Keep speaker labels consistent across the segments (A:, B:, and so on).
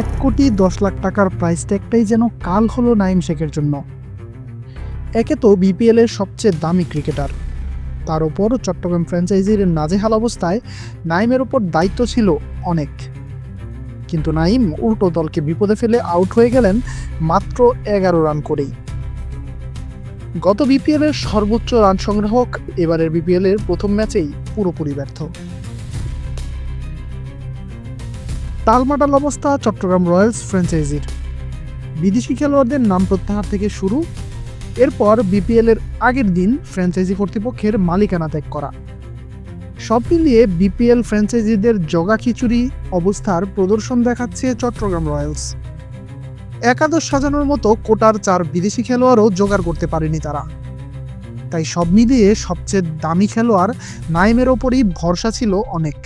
A: এক কোটি দশ লাখ টাকার প্রাইস ট্যাগটাই যেন কাল হলো নাইম শেখের জন্য। একে তো বিপিএল এর সবচেয়ে দামি ক্রিকেটার তার ওপর চট্টগ্রাম ফ্র্যাঞ্চাইজির নাজেহাল অবস্থায় নাইমের ওপর দায়িত্ব ছিল অনেক। কিন্তু নাইম উল্টো দলকে বিপদে ফেলে আউট হয়ে গেলেন মাত্র এগারো রান করেই। গত বিপিএল এর সর্বোচ্চ রান সংগ্রাহক এবারের বিপিএল এর প্রথম ম্যাচেই পুরোপুরি ব্যর্থ। টালমাটাল অবস্থা, চট্টগ্রাম রয়্যালস ফ্র্যাঞ্চাইজির। বিদেশি খেলোয়াড়দের নাম প্রত্যাহার থেকে শুরু, এরপর বিপিএল এর আগের দিন ফ্র্যাঞ্চাইজি কর্তৃপক্ষের মালিকানা ত্যাগ করা। সব মিলিয়ে বিপিএল ফ্র্যাঞ্চাইজিদের জগা খিচুড়ি অবস্থার প্রদর্শন দেখাচ্ছে চট্টগ্রাম রয়্যালস। একাদশ সাজানোর মতো কোটার চার বিদেশি খেলোয়াড়ও জোগাড় করতে পারেনি তারা। তাই সব মিলিয়ে সবচেয়ে দামি খেলোয়াড় নাইমের ওপরই ভরসা ছিল অনেক।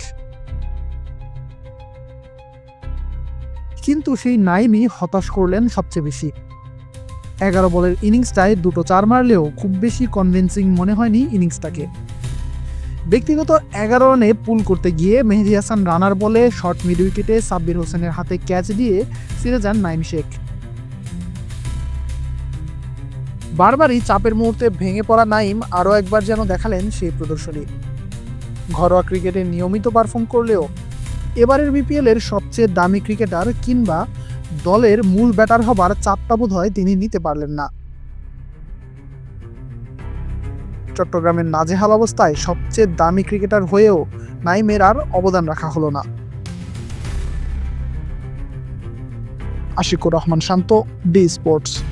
A: কিন্তু সেই নাইমই হতাশ করলেন সবচেয়ে বেশি। এগারো বলের ইনিংসটায় দুটো চার মারলেও খুব বেশি কনভিন্সিং মনে হয়নি ইনিংসটাকে। ব্যক্তিগত এগারো রানে পুল করতে গিয়ে মেহেদি হাসান রানার বলে শর্ট মিড উইকেটে সাব্বির হোসেনের হাতে ক্যাচ দিয়ে ফিরে যান নাইম শেখ। বারবারই চাপের মুহূর্তে ভেঙে পড়া নাইম আরও একবার যেন দেখালেন সেই প্রদর্শনী। ঘরোয়া ক্রিকেটে নিয়মিত পারফর্ম করলেও এবারের বিপিএল এর সবচেয়ে দামি ক্রিকেটার কিংবা দলের মূল ব্যাটার হবার চাপটা বোধ হয় তিনি নিতে পারলেন না। চট্টগ্রামের নাজেহাল অবস্থায় সবচেয়ে দামি ক্রিকেটার হয়েও নাইমের আর অবদান রাখা হলো না। Ashikur Rahman Shanto, D sports.